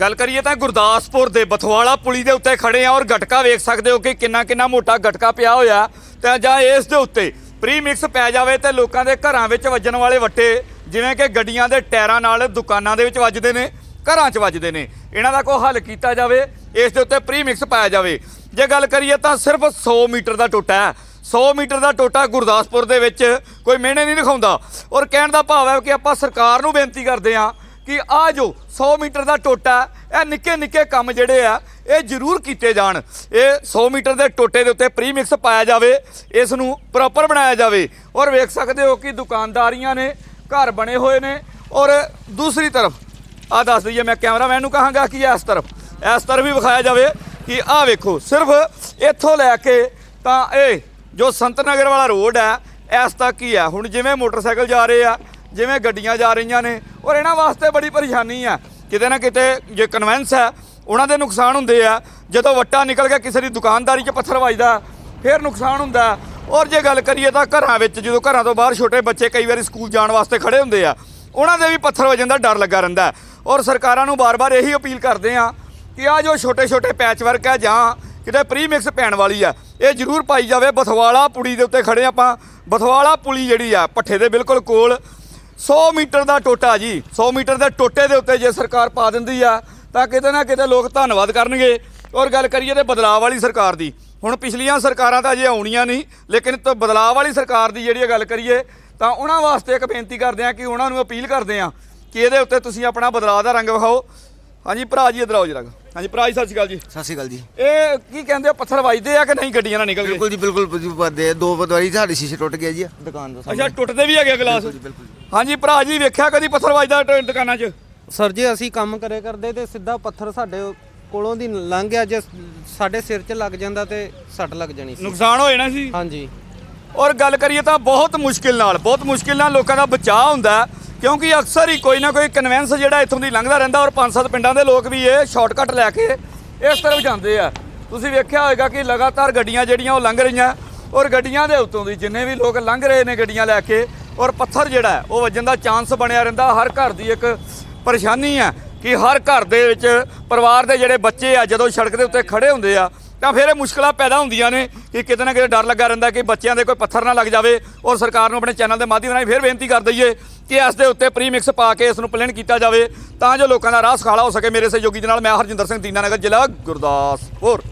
ਗੱਲ ਕਰੀਏ ਤਾਂ ਗੁਰਦਾਸਪੁਰ ਦੇ ਬਥਵਾਲਾ ਪੁਲੀ ਦੇ ਉੱਤੇ ਖੜੇ ਆ ਔਰ ਗਟਕਾ ਵੇਖ ਸਕਦੇ ਹੋ ਕਿ ਕਿੰਨਾ ਕਿੰਨਾ ਮੋਟਾ ਗਟਕਾ ਪਿਆ ਹੋਇਆ ਤੇ ਜਾਂ ਇਸ ਦੇ ਉੱਤੇ ਪ੍ਰੀ ਮਿਕਸ ਪੈ ਜਾਵੇ ਤੇ ਲੋਕਾਂ ਦੇ ਘਰਾਂ ਵਿੱਚ ਵੱਜਣ ਵਾਲੇ ਵੱਟੇ, ਜਿਵੇਂ ਕਿ ਗੱਡੀਆਂ ਦੇ ਟਾਇਰਾਂ ਨਾਲ ਦੁਕਾਨਾਂ ਦੇ ਵਿੱਚ ਵੱਜਦੇ ਨੇ, ਘਰਾਂ 'ਚ ਵੱਜਦੇ ਨੇ। ਇਹਨਾਂ ਦਾ ਕੋਈ ਹੱਲ ਕੀਤਾ ਜਾਵੇ, ਇਸ ਦੇ ਉੱਤੇ ਪ੍ਰੀ ਮਿਕਸ ਪਾਇਆ ਜਾਵੇ। ਜੇ ਗੱਲ ਕਰੀਏ ਤਾਂ ਸਿਰਫ 100 ਮੀਟਰ ਦਾ ਟੋਟਾ ਹੈ। 100 ਮੀਟਰ ਦਾ ਟੋਟਾ ਗੁਰਦਾਸਪੁਰ ਦੇ ਵਿੱਚ ਕੋਈ ਮਿਹਣੇ ਨਹੀਂ ਦਿਖਾਉਂਦਾ। ਔਰ ਕਹਿਣ ਦਾ ਭਾਵ ਹੈ ਕਿ ਆਪਾਂ ਸਰਕਾਰ ਨੂੰ ਬੇਨਤੀ ਕਰਦੇ ਹਾਂ ਕਿ ਆ ਜੋ 100 ਮੀਟਰ ਦਾ ਟੋਟਾ, ਇਹ ਨਿੱਕੇ ਨਿੱਕੇ ਕੰਮ ਜਿਹੜੇ ਆ, ਇਹ ਜ਼ਰੂਰ ਕੀਤੇ ਜਾਣ। ਇਹ 100 ਮੀਟਰ ਦੇ ਟੋਟੇ ਦੇ ਉੱਤੇ ਪ੍ਰੀਮਿਕਸ ਪਾਇਆ ਜਾਵੇ ਇਸ ਨੂੰ ਪ੍ਰੋਪਰ ਬਣਾਇਆ ਜਾਵੇ। ਔਰ ਵੇਖ ਸਕਦੇ ਹੋ ਕਿ ਦੁਕਾਨਦਾਰੀਆਂ ਨੇ ਘਰ ਬਣੇ ਹੋਏ ਨੇ। ਔਰ ਦੂਸਰੀ ਤਰਫ ਆ ਦੱਸ ਦਈਏ ਮੈਂ ਕੈਮਰਾਮੈਨ ਨੂੰ ਕਹਾਂਗਾ ਕਿ ਇਸ ਤਰਫ ਇਸ ਤਰਫ ਵੀ ਵਿਖਾਇਆ ਜਾਵੇ ਕਿ ਆਹ ਵੇਖੋ, ਸਿਰਫ ਇੱਥੋਂ ਲੈ ਕੇ ਤਾਂ ਇਹ ਜੋ ਸੰਤ ਨਗਰ ਵਾਲਾ ਰੋਡ ਹੈ, ਇਸ ਤੱਕ ਹੀ ਹੈ। ਹੁਣ ਜਿਵੇਂ ਮੋਟਰਸਾਈਕਲ ਜਾ ਰਹੇ ਆ ਜਿਵੇਂ ਗੱਡੀਆਂ ਜਾ ਰਹੀਆਂ ਨੇ, ਔਰ ਇਹਨਾਂ ਵਾਸਤੇ ਬੜੀ ਪਰੇਸ਼ਾਨੀ ਆ। ਕਿਤੇ ਨਾ ਕਿਤੇ ਜੇ ਕਨਵੈਂਸ ਹੈ, ਉਹਨਾਂ ਦੇ ਨੁਕਸਾਨ ਹੁੰਦੇ ਆ। ਜਦੋਂ ਵੱਟਾ ਨਿਕਲ ਕੇ ਕਿਸੇ ਦੀ ਦੁਕਾਨਦਾਰੀ 'ਚ ਪੱਥਰ ਵੱਜਦਾ, ਫਿਰ ਨੁਕਸਾਨ ਹੁੰਦਾ। ਔਰ ਜੇ ਗੱਲ ਕਰੀਏ ਤਾਂ ਘਰਾਂ ਵਿੱਚ, ਜਦੋਂ ਘਰਾਂ ਤੋਂ ਬਾਹਰ ਛੋਟੇ ਬੱਚੇ ਕਈ ਵਾਰੀ ਸਕੂਲ ਜਾਣ ਵਾਸਤੇ ਖੜੇ ਹੁੰਦੇ ਆ, ਉਹਨਾਂ ਦੇ ਵੀ ਪੱਥਰ ਵੱਜਣ ਦਾ ਡਰ ਲੱਗਾ ਰਹਿੰਦਾ ਔਰ ਸਰਕਾਰਾਂ ਨੂੰ ਬਾਰ-ਬਾਰ ਇਹੀ ਅਪੀਲ ਕਰਦੇ ਆ ਕਿ ਆ ਜੋ ਛੋਟੇ-ਛੋਟੇ ਪੈਚ ਵਰਕ ਹੈ ਜਾਂ ਕਿਤੇ ਪ੍ਰੀ ਮਿਕਸ ਪੈਣ ਵਾਲੀ ਆ, ਇਹ ਜ਼ਰੂਰ ਪਾਈ ਜਾਵੇ। ਬਥਵਾਲਾ ਪੁੜੀ ਦੇ ਉੱਤੇ ਖੜੇ ਆਪਾਂ। ਬਥਵਾਲਾ ਪੁਲੀ ਜਿਹੜੀ ਆ, ਪੱਠੇ ਦੇ ਬਿਲਕੁਲ ਕੋਲ 100 ਮੀਟਰ ਦਾ ਟੋਟਾ ਜੀ 100 ਮੀਟਰ ਦੇ ਟੋਟੇ ਦੇ ਉੱਤੇ ਜੇ ਸਰਕਾਰ ਪਾ ਦਿੰਦੀ ਆ ਤਾਂ ਕਿਤੇ ਨਾ ਕਿਤੇ ਲੋਕ ਧੰਨਵਾਦ ਕਰਨਗੇ। ਔਰ ਗੱਲ ਕਰੀਏ ਤੇ ਬਦਲਾਅ ਵਾਲੀ ਸਰਕਾਰ ਦੀ ਹੁਣ ਪਿਛਲੀਆਂ ਸਰਕਾਰਾਂ ਤਾਂ ਅਜੇ ਆਉਣੀਆਂ ਨਹੀਂ ਲੇਕਿਨ ਤਾਂ ਬਦਲਾਅ ਵਾਲੀ ਸਰਕਾਰ ਦੀ ਜਿਹੜੀ ਗੱਲ ਕਰੀਏ ਤਾਂ ਉਹਨਾਂ ਵਾਸਤੇ ਇੱਕ ਬੇਨਤੀ ਕਰਦੇ ਆ ਕਿ ਉਹਨਾਂ ਨੂੰ ਅਪੀਲ ਕਰਦੇ ਆ ਕਿ ਇਹਦੇ ਉੱਤੇ ਤੁਸੀਂ ਆਪਣਾ ਬਦਲਾਅ ਦਾ ਰੰਗ ਵਿਖਾਓ। ਹਾਂਜੀ ਭਰਾ ਜੀ ਇਧਰ ਆਓ ਜਰਾ ਹਾਂਜੀ ਭਰਾ ਜੀ ਸਤਿ ਸ਼੍ਰੀ ਅਕਾਲ ਜੀ। ਸਤਿ ਸ਼੍ਰੀ ਅਕਾਲ ਜੀ। ਇਹ ਕੀ ਕਹਿੰਦੇ ਆ ਪੱਥਰ ਵੱਜਦੇ ਆ ਕਿ ਨਹੀਂ ਗੱਡੀਆਂ ਨਾਲ ਨਿਕਲ ਬਿਲਕੁਲ ਜੀ ਬਿਲਕੁਲ ਬੰਦੇ ਦੋ ਵਾਰੀ ਸਾਡੇ ਸ਼ੀਸ਼ੇ ਟੁੱਟ ਗਏ ਜੀ। ਦੁਕਾਨ ਦਾ ਅੱਛਾ ਟੁੱਟਦੇ ਵੀ ਹੈਗੇ ਗਲਾਸ? ਬਿਲਕੁਲ। ਹਾਂਜੀ ਭਰਾ ਜੀ ਵੇਖਿਆ ਕਦੀ ਪੱਥਰ ਵੱਜਦਾ ਟ- ਦੁਕਾਨਾਂ 'ਚ? ਸਰ ਜੀ ਅਸੀਂ ਕੰਮ ਕਰੇ ਕਰਦੇ ਤੇ ਸਿੱਧਾ ਪੱਥਰ ਸਾਡੇ ਕੋਲੋਂ ਦੀ ਲੰਘ ਗਿਆ ਜੇ ਸਾਡੇ ਸਿਰ 'ਚ ਲੱਗ ਜਾਂਦਾ ਤੇ ਸੱਟ ਲੱਗ ਜਾਣੀ ਸੀ। ਨੁਕਸਾਨ ਹੋ ਜਾਣਾ ਸੀ? ਹਾਂਜੀ। ਔਰ ਗੱਲ ਕਰੀਏ ਤਾਂ ਬਹੁਤ ਮੁਸ਼ਕਿਲ ਨਾਲ ਬਹੁਤ ਮੁਸ਼ਕਿਲ ਨਾਲ ਲੋਕਾਂ ਦਾ ਬਚਾਅ ਹੁੰਦਾ ਹੈ, ਕਿਉਂਕਿ ਅਕਸਰ ਹੀ ਕੋਈ ਨਾ ਕੋਈ ਕਨਵੈਂਸ ਜਿਹੜਾ ਇੱਥੋਂ ਦੀ ਲੰਘਦਾ ਰਹਿੰਦਾ ਔਰ ਪੰਜ ਸੱਤ ਪਿੰਡਾਂ ਦੇ ਲੋਕ ਵੀ ਇਹ ਸ਼ਾਰਟਕਟ ਲੈ ਕੇ ਇਸ ਤਰਫ ਜਾਂਦੇ ਆ। ਤੁਸੀਂ ਵੇਖਿਆ ਹੋਵੇਗਾ ਕਿ ਲਗਾਤਾਰ ਗੱਡੀਆਂ ਜਿਹੜੀਆਂ ਉਹ ਲੰਘ ਰਹੀਆਂ ਔਰ ਗੱਡੀਆਂ ਦੇ ਉੱਤੋਂ ਦੀ ਜਿੰਨੇ ਵੀ ਲੋਕ ਲੰਘ ਰਹੇ ਨੇ ਗੱਡੀਆਂ ਲੈ ਕੇ ਔਰ ਪੱਥਰ ਜਿਹੜਾ ਉਹ ਵੱਜਣ ਦਾ ਚਾਂਸ ਬਣਿਆ ਰਹਿੰਦਾ। ਹਰ ਘਰ ਦੀ ਇੱਕ ਪਰੇਸ਼ਾਨੀ ਹੈ ਕਿ ਹਰ ਘਰ ਦੇ ਵਿੱਚ ਪਰਿਵਾਰ ਦੇ ਜਿਹੜੇ ਬੱਚੇ ਆ, ਜਦੋਂ ਸੜਕ ਦੇ ਉੱਤੇ ਖੜੇ ਹੁੰਦੇ ਆ, ਤਾਂ ਫਿਰ ਇਹ ਮੁਸ਼ਕਲਾਂ ਪੈਦਾ ਹੁੰਦੀਆਂ ਨੇ ਕਿ ਕਿਤੇ ਨਾ ਕਿਤੇ ਡਰ ਲੱਗਾ ਰਹਿੰਦਾ ਕਿ ਬੱਚਿਆਂ ਦੇ ਕੋਈ ਪੱਥਰ ਨਾ ਲੱਗ ਜਾਵੇ ਔਰ ਸਰਕਾਰ ਨੂੰ ਆਪਣੇ ਚੈਨਲ ਦੇ ਮਾਧਿਅਮ ਰਾਹੀਂ ਫਿਰ ਬੇਨਤੀ ਕਰ ਦਈਏ ਕਿ ਇਸ ਦੇ ਉੱਤੇ ਪ੍ਰੀਮਿਕਸ ਪਾ ਕੇ ਇਸ ਨੂੰ ਪਲੇਨ ਕੀਤਾ ਜਾਵੇ ਤਾਂ ਜੋ ਲੋਕਾਂ ਦਾ ਰਾਹ ਸੁਖਾਲਾ ਹੋ ਸਕੇ। ਮੇਰੇ ਸਹਿਯੋਗੀ ਦੇ ਨਾਲ ਮੈਂ ਹਰਜਿੰਦਰ ਸਿੰਘ ਦੀਨਾਨਗਰ, ਜ਼ਿਲ੍ਹਾ ਗੁਰਦਾਸਪੁਰ।